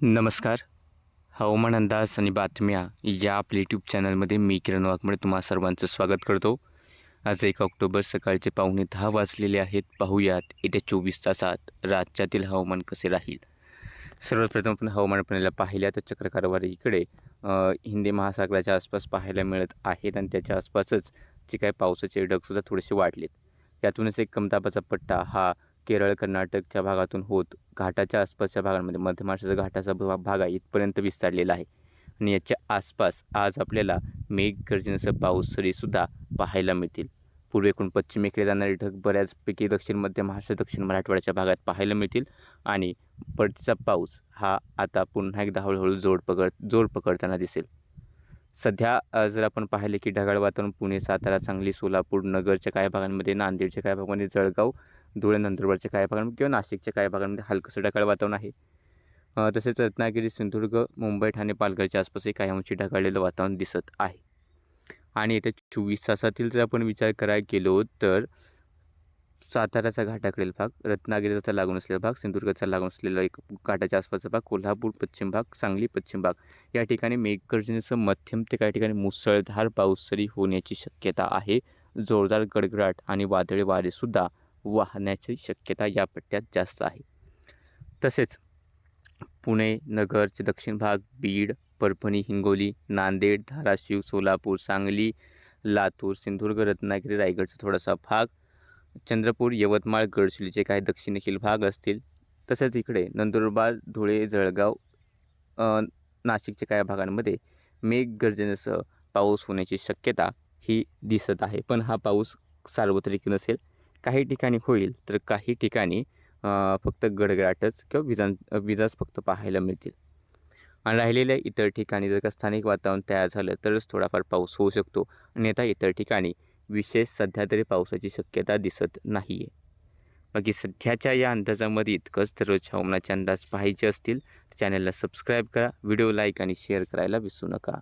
नमस्कार. हवामान अंदाज आणि बातम्या या आपल्या यूट्यूब चॅनलमध्ये मी किरण वाघमळे तुम्हा सर्वांचं स्वागत करतो. आज एक ऑक्टोबर सकाळचे पावणे दहा वाजलेले आहेत. पाहूयात येत्या चोवीस तासात राज्यातील हवामान कसे राहील. सर्वप्रथम आपण हवामान प्रणालीला पाहिल्या तर चक्रकारवारी इकडे हिंदी महासागराच्या आसपास पाहायला मिळत आहेत आणि त्याच्या आसपासच जे काही पावसाचे ढगसुद्धा थोडेसे वाढलेत. यातूनच एक कमतापाचा पट्टा हा केरळ कर्नाटकच्या भागातून होत घाटाच्या आसपासच्या भागांमध्ये मध्य महाराष्ट्राचा घाटाचा भा- भाग आहे इथपर्यंत विस्तारलेला आहे. आणि याच्या आसपास आज आपल्याला मेघगर्जनेसह पाऊस सरीसुद्धा पाहायला मिळतील. पूर्वेकडून पश्चिमेकडे जाणारे ढग बऱ्याचपैकी दक्षिण मध्य महाराष्ट्र दक्षिण मराठवाड्याच्या भागात पाहायला मिळतील. आणि परतीचा पाऊस हा आता पुन्हा एकदा हळूहळू जोड पकड जोड पकडताना दिसेल. सध्या जर आपण पाहिले की ढगाळ वातावरण पुणे सातारा सांगली सोलापूर नगरच्या काही भागांमध्ये नांदेडच्या काही भागांमध्ये जळगाव धुळे नंदुरबारच्या काही भागांमध्ये किंवा नाशिकच्या काही भागांमध्ये हलकंसं ढगाळ वातावरण आहे. तसेच रत्नागिरी सिंधुदुर्ग मुंबई ठाणे पालघरच्या आसपासही काही अंशी ढगाळलेलं वातावरण दिसत आहे. आणि येत्या चोवीस तासातील जर आपण विचार करायला गेलो तर साताऱ्याचा घाटाकडील भाग रत्नागिरीचा लागून असलेला भाग सिंधुदुर्गाचा लागून असलेला एक घाटाच्या आसपासचा भाग कोल्हापूर पश्चिम भाग सांगली पश्चिम भाग. या ठिकाणी मेघगर्जनेसह मध्यम ते काही ठिकाणी मुसळधार पाऊसरी होण्याची शक्यता आहे. जोरदार गडगडाट आणि वादळी वारेसुद्धा वाहण्याची शक्यता या पट्ट्यात जास्त आहे. तसेच पुणे नगरचे दक्षिण भाग बीड परभणी हिंगोली नांदेड धाराशिव सोलापूर सांगली लातूर सिंधुदुर्ग रत्नागिरी रायगडचा थोडासा भाग चंद्रपूर यवतमाळ गडचिरोलीचे काही दक्षिणेतील भाग असतील. तसेच इकडे नंदुरबार धुळे जळगाव नाशिकच्या काही भागांमध्ये मेघगर्जनेसह पाऊस होण्याची शक्यता ही दिसत आहे. पण हा पाऊस सार्वत्रिक नसेल काही ठिकाणी होईल तर काही ठिकाणी फक्त गडगडाटच किंवा विजां विजाच फक्त पाहायला मिळतील. आणि राहिलेल्या इतर ठिकाणी जर का स्थानिक वातावरण तयार झालं तरच थोडाफार पाऊस होऊ शकतो. अन्यथा इतर ठिकाणी विशेष सध्या तरी पावसाची शक्यता दिसत नाही आहे बाकी सध्याच्या या अंदाजामध्ये इतकंच दररोज हवामानाचे अंदाज पाहायचे असतील तर चॅनलला सबस्क्राईब करा व्हिडिओ लाईक आणि शेअर करायला विसरू नका.